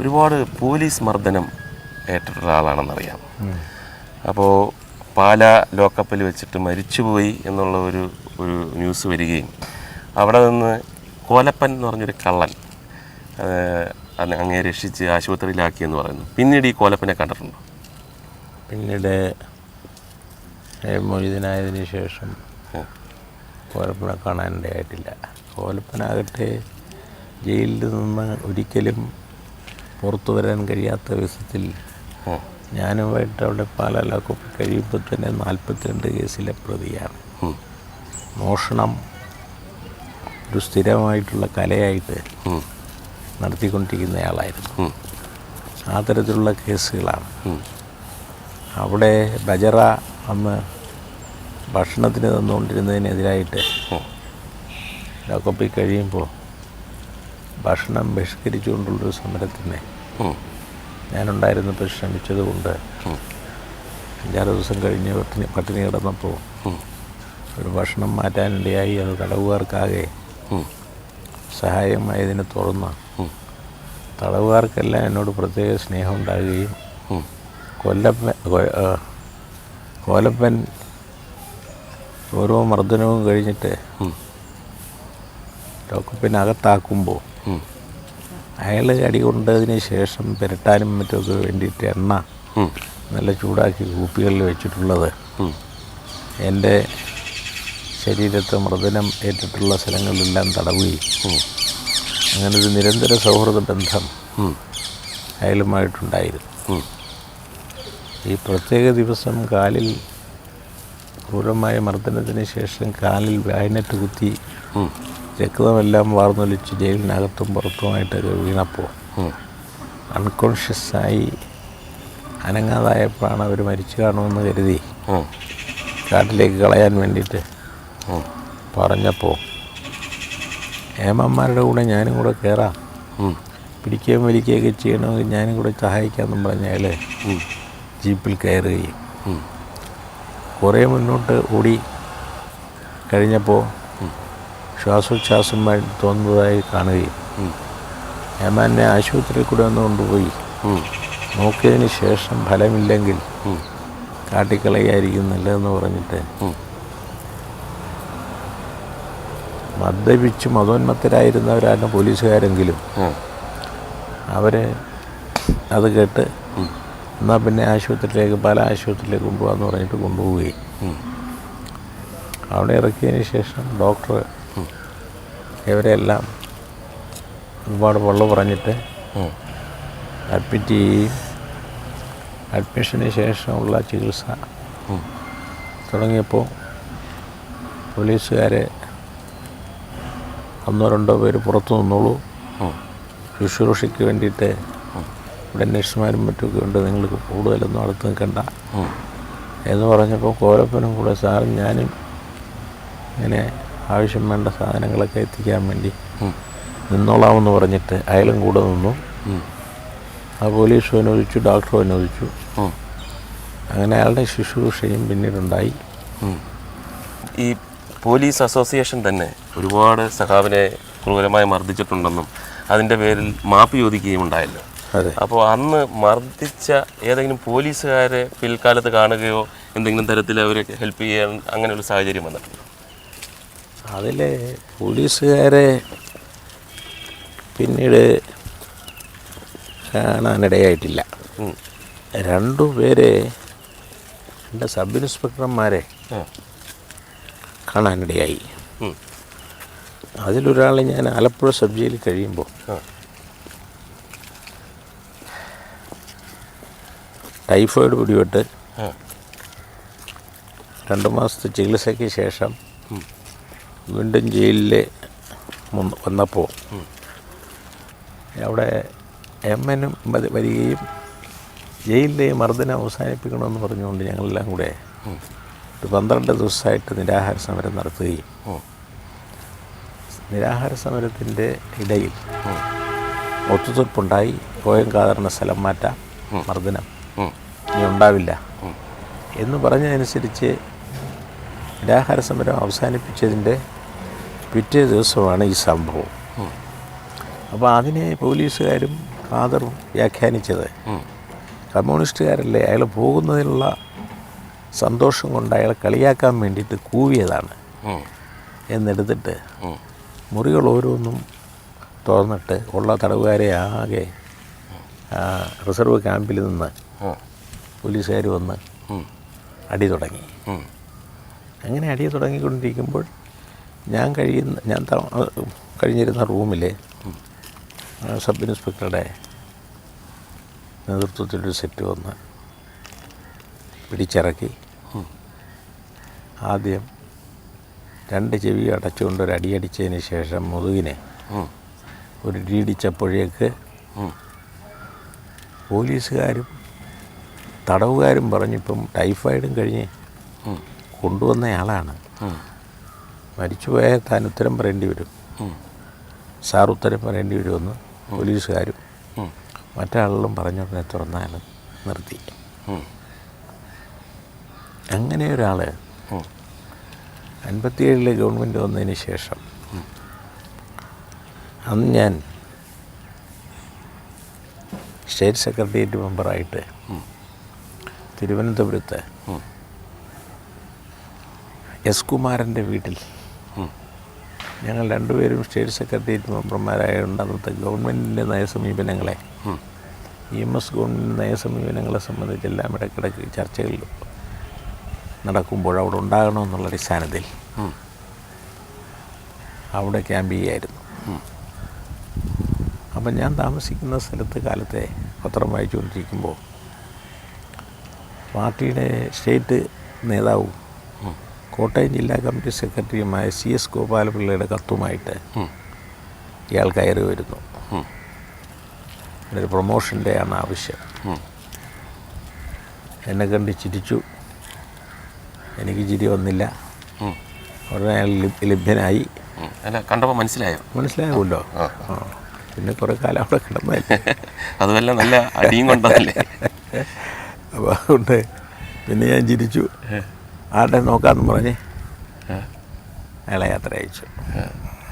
ഒരുപാട് പോലീസ് മർദ്ദനം ഏറ്റിട്ടുള്ള ആളാണെന്നറിയാം. അപ്പോൾ പാല ലോക്കപ്പിൽ വെച്ചിട്ട് മരിച്ചുപോയി എന്നുള്ള ഒരു ഒരു ന്യൂസ് വരികയും അവിടെ നിന്ന് കോലപ്പൻ എന്ന് പറഞ്ഞൊരു കള്ളൻ അങ്ങനെ അങ്ങേ രക്ഷിച്ച് ആശുപത്രിയിലാക്കിയെന്ന് പറയുന്നു. പിന്നീട് ഈ കോലപ്പനെ കണ്ടിട്ടുണ്ടോ? പിന്നീട് മൊഴിതനായതിന് ശേഷം. കോലപ്പനെ കാണാനിടയായിട്ടില്ല. കോലപ്പനാകട്ടെ ജയിലിൽ നിന്ന് ഒരിക്കലും പുറത്തു വരാൻ കഴിയാത്ത വിധത്തിൽ. ഞാനുമായിട്ട് അവിടെ പാലാലാക്കൊക്കെ കഴിയുമ്പോൾ തന്നെ നാൽപ്പത്തിരണ്ട് കേസിലെ പ്രതിയാണ് മോഷണം ഒരു സ്ഥിരമായിട്ടുള്ള കലയായിട്ട് നടത്തിക്കൊണ്ടിരിക്കുന്നയാളായിരുന്നു. ആ തരത്തിലുള്ള കേസുകളാണ് അവിടെ ബജറ അന്ന് ഭക്ഷണത്തിന് തന്നുകൊണ്ടിരുന്നതിനെതിരായിട്ട്. ലോക്കപ്പിൽ കഴിയുമ്പോൾ ഭക്ഷണം ബഹിഷ്കരിച്ചുകൊണ്ടുള്ളൊരു സമരത്തിന്. ഞാനുണ്ടായിരുന്നപ്പോൾ ശ്രമിച്ചതുകൊണ്ട്. അഞ്ചാറ് ദിവസം കഴിഞ്ഞ് പട്ടിണി പട്ടിണി കിടന്നപ്പോൾ ഒരു ഭക്ഷണം മാറ്റാനിടയായി അത് തടവുകാർക്കാകെ. സഹായമായതിനെ തുറന്ന് തടവുകാർക്കെല്ലാം എന്നോട് പ്രത്യേക സ്നേഹം ഉണ്ടാകുകയും. കൊല്ലപ്പൻ കോലപ്പൻ ഓരോ മർദ്ദനവും കഴിഞ്ഞിട്ട്. ലോക്കപ്പിനകത്താക്കുമ്പോൾ. അയാൾ അടി കൊണ്ടതിന് ശേഷം പുരട്ടാനും മറ്റൊക്കെ വേണ്ടിയിട്ട് എണ്ണ നല്ല ചൂടാക്കി കൂപ്പികളിൽ വെച്ചിട്ടുള്ളത്. എന്റെ ശരീരത്തെ മർദ്ദനം ഏറ്റിട്ടുള്ള സ്ഥലങ്ങളിലെല്ലാം തടവുകയും. അങ്ങനെ ഒരു നിരന്തര സൗഹൃദ ബന്ധം. അയാളുമായിട്ടുണ്ടായിരുന്നു. ഈ പ്രത്യേക ദിവസം കാലിൽ ക്രൂരമായ മർദ്ദനത്തിന് ശേഷം കാലിൽ വായനറ്റ് കുത്തി. രക്തമെല്ലാം വാർന്നൊലിച്ച് ജയിലിനകത്തും പുറത്തുമായിട്ടൊക്കെ വീണപ്പോൾ. അൺകോൺഷ്യസായി അനങ്ങാതായപ്പോഴാണ് അവർ മരിച്ചു കാണുമെന്ന് കരുതി. കാട്ടിലേക്ക് കളയാൻ വേണ്ടിയിട്ട്. പറഞ്ഞപ്പോൾ ഏമന്മാരുടെ കൂടെ ഞാനും കൂടെ കയറാം. പിടിക്കുകയും വലിക്കുകയൊക്കെ ചെയ്യണമെങ്കിൽ ഞാനും കൂടെ സഹായിക്കാമെന്നും പറഞ്ഞാൽ ജീപ്പിൽ കയറുകയും. കുറേ മുന്നോട്ട് ഓടി കഴിഞ്ഞപ്പോൾ ശ്വാസോച്ഛ്വാസമായി തോന്നുന്നതായി കാണുകയും ഹേമാനെ ഏമാനെ ആശുപത്രിയിൽ കൂടെ ഒന്ന് കൊണ്ടുപോയി. നോക്കിയതിന് ശേഷം ഫലമില്ലെങ്കിൽ. കാട്ടിക്കളയായിരിക്കും നല്ലതെന്ന് പറഞ്ഞിട്ട് മദ്യപിച്ച് മതോന്മത്തരായിരുന്നവരാണ് പോലീസുകാരെങ്കിലും അവരെ അവർ അത് കേട്ട്. എന്നാൽ പിന്നെ ആശുപത്രിയിലേക്ക് പല ആശുപത്രിയിലേക്ക് കൊണ്ടുപോകാമെന്ന് പറഞ്ഞിട്ട് കൊണ്ടുപോവുകയും. അവിടെ ഇറക്കിയതിന് ശേഷം ഡോക്ടർ ഇവരെല്ലാം ഒരുപാട് വെള്ളം പറഞ്ഞിട്ട്. അഡ്മിറ്റ് ചെയ്യുകയും അഡ്മിഷന് ശേഷമുള്ള ചികിത്സ തുടങ്ങിയപ്പോൾ പോലീസുകാരെ ഒന്നോ രണ്ടോ പേര് പുറത്തു നിന്നോളൂ. ശുശ്രൂഷയ്ക്ക് വേണ്ടിയിട്ട് ഇവിടെ നഴ്സുമാരും മറ്റുമൊക്കെ ഉണ്ട്. നിങ്ങൾ കൂടുതലൊന്നും അടുത്ത് നിൽക്കണ്ട. എന്ന് പറഞ്ഞപ്പോൾ കോലപ്പനും കൂടെ സാറും ഞാനും ഇങ്ങനെ ആവശ്യം വേണ്ട സാധനങ്ങളൊക്കെ എത്തിക്കാൻ വേണ്ടി നിന്നോളാമെന്ന് പറഞ്ഞിട്ട് അയാളും കൂടെ നിന്നു. ആ പോലീസും അനുവദിച്ചു ഡോക്ടറും അനുവദിച്ചു. അങ്ങനെ അയാളുടെ ശുശ്രൂഷയും പിന്നീടുണ്ടായി. ഈ പോലീസ് അസോസിയേഷൻ തന്നെ ഒരുപാട് സഹാബിനെ ക്രൂരമായി മർദ്ദിച്ചിട്ടുണ്ടെന്നും അതിന്റെ പേരിൽ മാപ്പ് ചോദിക്കുകയും ഉണ്ടായല്ലോ. അപ്പോൾ അന്ന് മർദ്ദിച്ച ഏതെങ്കിലും പോലീസുകാരെ പിൽക്കാലത്ത് കാണുകയോ എന്തെങ്കിലും തരത്തിൽ അവരെ ഹെൽപ്പ് ചെയ്യാൻ അങ്ങനെ ഒരു സാഹചര്യം വന്നിട്ടുണ്ടോ? അതിൽ പോലീസുകാരെ പിന്നീട് കാണാനിടയായിട്ടില്ല. രണ്ടു പേരെ എന്റെ സബ് ഇൻസ്പെക്ടർമാരെ. കാണാനിടയായി. അതിലൊരാളെ അതിലൊരാൾ ഞാൻ ആലപ്പുഴ സബ് ജയിലിൽ കഴിയുമ്പോൾ ടൈഫോയിഡ് പിടിപെട്ട്. രണ്ട് മാസത്തെ ചികിത്സയ്ക്ക് ശേഷം വീണ്ടും ജയിലിൽ വന്നപ്പോൾ അവിടെ എം എനും വരികയും ജയിലിലെ മർദ്ദനം അവസാനിപ്പിക്കണമെന്ന് പറഞ്ഞുകൊണ്ട് ഞങ്ങളെല്ലാം കൂടെ ഒരു പന്ത്രണ്ട് ദിവസമായിട്ട് നിരാഹാര സമരം നടത്തുകയും നിരാഹാര സമരത്തിന്റെ ഇടയിൽ. ഒത്തുതീർപ്പുണ്ടായി. കോയം കാതറിന് സ്ഥലം മാറ്റാം. മർദ്ദനം. ഇനി ഉണ്ടാവില്ല എന്ന് പറഞ്ഞതനുസരിച്ച് നിരാഹാര സമരം അവസാനിപ്പിച്ചതിന്റെ പിറ്റേ ദിവസമാണ് ഈ സംഭവം അപ്പോൾ അതിനെ പോലീസുകാരും ഫാദർ വ്യാഖ്യാനിച്ചത്. കമ്മ്യൂണിസ്റ്റുകാരല്ലേ അയാൾ പോകുന്നതിനുള്ള സന്തോഷം കൊണ്ട് അയാളെ കളിയാക്കാൻ വേണ്ടിയിട്ട് കൂവിയതാണ്. എന്നെടുത്തിട്ട് മുറികൾ ഓരോന്നും തുറന്നിട്ട് ഉള്ള തടവുകാരെ ആകെ റിസർവ് ക്യാമ്പിൽ നിന്ന്. പോലീസുകാർ വന്ന്. അടി തുടങ്ങി. അങ്ങനെ അടി തുടങ്ങിക്കൊണ്ടിരിക്കുമ്പോൾ ഞാൻ കഴിയുന്ന ഞാൻ കഴിഞ്ഞിരുന്ന റൂമിൽ സബ് ഇൻസ്പെക്ടറുടെ നേതൃത്വത്തിലൊരു സെറ്റ് വന്ന് പിടിച്ചിറക്കി. ആദ്യം രണ്ട് ചെവി അടച്ചുകൊണ്ട് ഒരു അടിയടിച്ചതിന് ശേഷം മുതുകിനെ ഒരു ഇടിയിടിച്ചപ്പോഴേക്ക്. പോലീസുകാരും തടവുകാരും പറഞ്ഞിപ്പം ടൈഫോയിഡും കഴിഞ്ഞ്. കൊണ്ടുവന്നയാളാണ് മരിച്ചുപോയ മരിച്ചുപോയാൽ താൻ ഉത്തരം പറയേണ്ടി വരും. സാർ ഉത്തരം പറയേണ്ടി വരുമെന്ന് പോലീസുകാരും മറ്റാളുകളും പറഞ്ഞുടനെ തുറന്നാൽ നിർത്തി. അങ്ങനെ ഒരാൾ. അൻപത്തിയേഴിലെ ഗവൺമെന്റ് വന്നതിന് ശേഷം അന്ന് ഞാൻ സ്റ്റേറ്റ് സെക്രട്ടേറിയറ്റ് മെമ്പറായിട്ട് തിരുവനന്തപുരത്ത്. എസ് കുമാരന്റെ വീട്ടിൽ ഞങ്ങൾ രണ്ടുപേരും സ്റ്റേറ്റ് സെക്രട്ടേറിയറ്റ് മെമ്പർമാരായതുകൊണ്ട് അന്നത്തെ ഗവൺമെന്റിന്റെ നയസമീപനങ്ങളെ. ഇ എം എസ് ഗവൺമെന്റ് നയസമീപനങ്ങളെ സംബന്ധിച്ചെല്ലാം ഇടയ്ക്കിടയ്ക്ക് ചർച്ചകൾ നടക്കുമ്പോൾ അവിടെ ഉണ്ടാകണമെന്നുള്ള അടിസ്ഥാനത്തിൽ. അവിടെ ക്യാമ്പ് ചെയ്യായിരുന്നു അപ്പം ഞാൻ താമസിക്കുന്ന സ്ഥലത്ത് കാലത്തെ പത്രം വായിച്ചുകൊണ്ടിരിക്കുമ്പോൾ പാർട്ടിയുടെ സ്റ്റേറ്റ് നേതാവും കോട്ടയം ജില്ലാ കമ്മിറ്റി സെക്രട്ടറിയുമായ സി എസ് ഗോപാലപിള്ളയുടെ കത്തുമായിട്ട്. ഇയാൾ കയറി വരുന്നു. ഒരു പ്രൊമോഷന്റെ ആണ് ആവശ്യം. എന്നെ കണ്ട് ചിരിച്ചു. എനിക്ക് ചിരി വന്നില്ല. ഉടനെ അയാൾ ലഭ്യനായി അല്ല കണ്ടപ്പോൾ മനസ്സിലായോ? മനസ്സിലാകുമല്ലോ പിന്നെ കുറേ കാലം അവിടെ കിടന്നല്ലേ അതുമല്ല നല്ല അടിയും കൊണ്ടതല്ലേ? അപ്പോൾ അതുകൊണ്ട് പിന്നെ ഞാൻ ചിരിച്ചു ആട്ടെ നോക്കാമെന്ന് പറഞ്ഞ്. അയാളെ യാത്ര അയച്ചു.